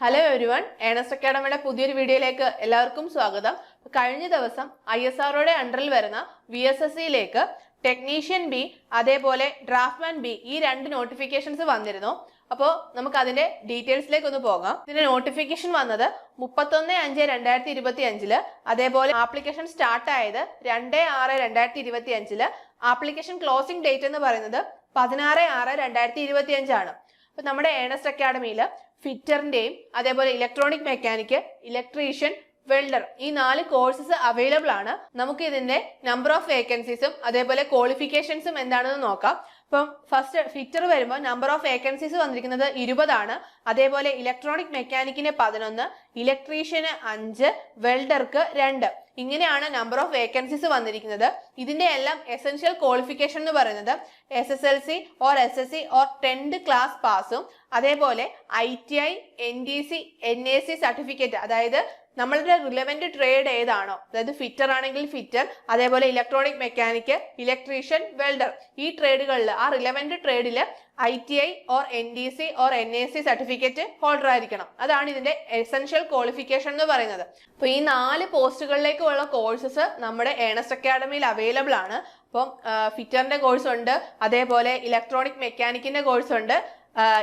Hello everyone Ernest അക്കാഡമിയുടെ പുതിയൊരു വീഡിയോയിലേക്ക് എല്ലാവർക്കും സ്വാഗതം. കഴിഞ്ഞ ദിവസം ഐ എസ് ആർഒയുടെ അണ്ടറിൽ വരുന്ന വി എസ് എസ് സിയിലേക്ക് ടെക്നീഷ്യൻ ബി അതേപോലെ ഡ്രാഫ്റ്റ്മാൻ ബി ഈ രണ്ട് നോട്ടിഫിക്കേഷൻസ് വന്നിരുന്നു. അപ്പോൾ നമുക്ക് അതിന്റെ ഡീറ്റെയിൽസിലേക്ക് ഒന്ന് പോകാം. ഇതിന്റെ നോട്ടിഫിക്കേഷൻ വന്നത് മുപ്പത്തൊന്ന് അഞ്ച് രണ്ടായിരത്തി ഇരുപത്തി അഞ്ചിൽ അതേപോലെ ആപ്ലിക്കേഷൻ സ്റ്റാർട്ട് ആയത് രണ്ട് ആറ് രണ്ടായിരത്തി ഇരുപത്തി അഞ്ചിൽ ആപ്ലിക്കേഷൻ ക്ലോസിംഗ് ഡേറ്റ് എന്ന് പറയുന്നത് പതിനാറ് ആറ് രണ്ടായിരത്തി ഇരുപത്തി അഞ്ചാണ് അപ്പൊ നമ്മുടെ ഏണസ്റ്റ് അക്കാഡമിയിൽ ഫിറ്ററിന്റെയും അതേപോലെ ഇലക്ട്രോണിക് മെക്കാനിക്ക് ഇലക്ട്രീഷ്യൻ വെൽഡർ ഈ നാല് കോഴ്സസ് അവൈലബിൾ ആണ്. നമുക്ക് ഇതിന്റെ നമ്പർ ഓഫ് വേക്കൻസീസും അതേപോലെ ക്വാളിഫിക്കേഷൻസും എന്താണെന്ന് നോക്കാം. ഇപ്പം ഫസ്റ്റ് ഫിറ്റർ വരുമ്പോൾ നമ്പർ ഓഫ് വേക്കൻസീസ് വന്നിരിക്കുന്നത് ഇരുപതാണ്. അതേപോലെ ഇലക്ട്രോണിക് മെക്കാനിക്കിന് പതിനൊന്ന് ഇലക്ട്രീഷ്യന് അഞ്ച് വെൽഡർക്ക് രണ്ട്. ഇങ്ങനെയാണ് നമ്പർ ഓഫ് വേക്കൻസീസ് വന്നിരിക്കുന്നത്. ഇതിന്റെ എല്ലാം എസെൻഷ്യൽ ക്വാളിഫിക്കേഷൻ എന്ന് പറയുന്നത് S S L C or S S C or tenth class പാസും അതേപോലെ I T I N D C N A C certificate അതായത് നമ്മളുടെ റിലവന്റ് ട്രേഡ് ഏതാണോ? അതായത് ഫിറ്റർ ആണെങ്കിൽ ഫിറ്റർ അതേപോലെ ഇലക്ട്രോണിക് മെക്കാനിക്ക് ഇലക്ട്രീഷ്യൻ വെൽഡർ ഈ ട്രേഡുകളിൽ ആ relevant ട്രേഡിൽ I T I or N D C or N A C certificate holder ആയിരിക്കണം. അതാണ് ഇതിന്റെ എസെൻഷ്യൽ ക്വാളിഫിക്കേഷൻ എന്ന് പറയുന്നത്. അപ്പോൾ ഈ നാല് പോസ്റ്റുകളിലേക്കുള്ള കോഴ്സസ് നമ്മുടെ ഏണസ്റ്റ് അക്കാഡമിയിൽ അവൈലബിൾ ആണ്. അപ്പം ഫിറ്ററിന്റെ കോഴ്സ് ഉണ്ട്. അതേപോലെ ഇലക്ട്രോണിക് മെക്കാനിക്കിന്റെ കോഴ്സ് ഉണ്ട്.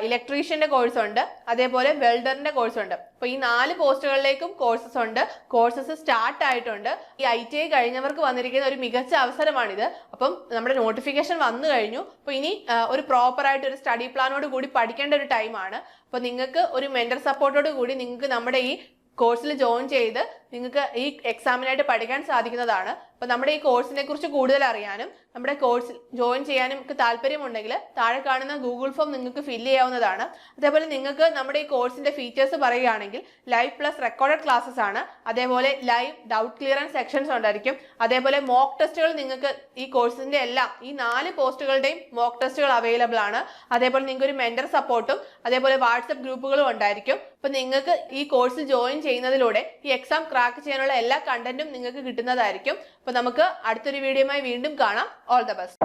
ഇലക്ട്രീഷ്യന്റെ കോഴ്സ് ഉണ്ട്. അതേപോലെ വെൽഡറിന്റെ കോഴ്സ് ഉണ്ട്. അപ്പൊ ഈ നാല് പോസ്റ്റുകളിലേക്കും കോഴ്സസ് ഉണ്ട്. കോഴ്സസ് സ്റ്റാർട്ട് ആയിട്ടുണ്ട്. ഈ ഐ ടി ഐ കഴിഞ്ഞവർക്ക് വന്നിരിക്കുന്ന ഒരു മികച്ച അവസരമാണിത്. അപ്പം നമ്മുടെ നോട്ടിഫിക്കേഷൻ വന്നു കഴിഞ്ഞു. അപ്പൊ ഇനി ഒരു പ്രോപ്പർ ആയിട്ട് ഒരു സ്റ്റഡി പ്ലാനോട് കൂടി പഠിക്കേണ്ട ഒരു ടൈമാണ് അപ്പൊ നിങ്ങൾക്ക് ഒരു മെന്റർ സപ്പോർട്ടോട് കൂടി നിങ്ങൾക്ക് നമ്മുടെ ഈ കോഴ്സിൽ ജോയിൻ ചെയ്ത് നിങ്ങൾക്ക് ഈ എക്സാമിനായിട്ട് പഠിക്കാൻ സാധിക്കുന്നതാണ്. അപ്പോൾ നമ്മുടെ ഈ കോഴ്സിനെ കുറിച്ച് കൂടുതൽ അറിയാനും നമ്മുടെ കോഴ്സിൽ ജോയിൻ ചെയ്യാനും ഒക്കെ താല്പര്യമുണ്ടെങ്കിൽ താഴെ കാണുന്ന ഗൂഗിൾ ഫോം നിങ്ങൾക്ക് ഫില്ല് ചെയ്യാവുന്നതാണ്. അതേപോലെ നിങ്ങൾക്ക് നമ്മുടെ ഈ കോഴ്സിന്റെ ഫീച്ചേഴ്സ് പറയുകയാണെങ്കിൽ ലൈവ് പ്ലസ് റെക്കോർഡഡ് ക്ലാസ്സസ് ആണ്. അതേപോലെ ലൈവ് ഡൗട്ട് ക്ലിയറൻസ് സെക്ഷൻസ് ഉണ്ടായിരിക്കും. അതേപോലെ മോക്ക് ടെസ്റ്റുകൾ നിങ്ങൾക്ക് ഈ കോഴ്സിന്റെ എല്ലാം ഈ നാല് പോസ്റ്റുകളുടെയും മോക്ക് ടെസ്റ്റുകൾ അവൈലബിൾ ആണ്. അതേപോലെ നിങ്ങൾക്ക് ഒരു മെന്റർ സപ്പോർട്ടും അതേപോലെ വാട്സപ്പ് ഗ്രൂപ്പുകളും ഉണ്ടായിരിക്കും. അപ്പോൾ നിങ്ങൾക്ക് ഈ കോഴ്സ് ജോയിൻ ചെയ്യുന്നതിലൂടെ ഈ എക്സാം ക്രാക്ക് ചെയ്യാനുള്ള എല്ലാ കണ്ടന്റും നിങ്ങൾക്ക് കിട്ടുന്നതായിരിക്കും. അപ്പൊ നമുക്ക് അടുത്തൊരു വീഡിയോയുമായി വീണ്ടും കാണാം. All the best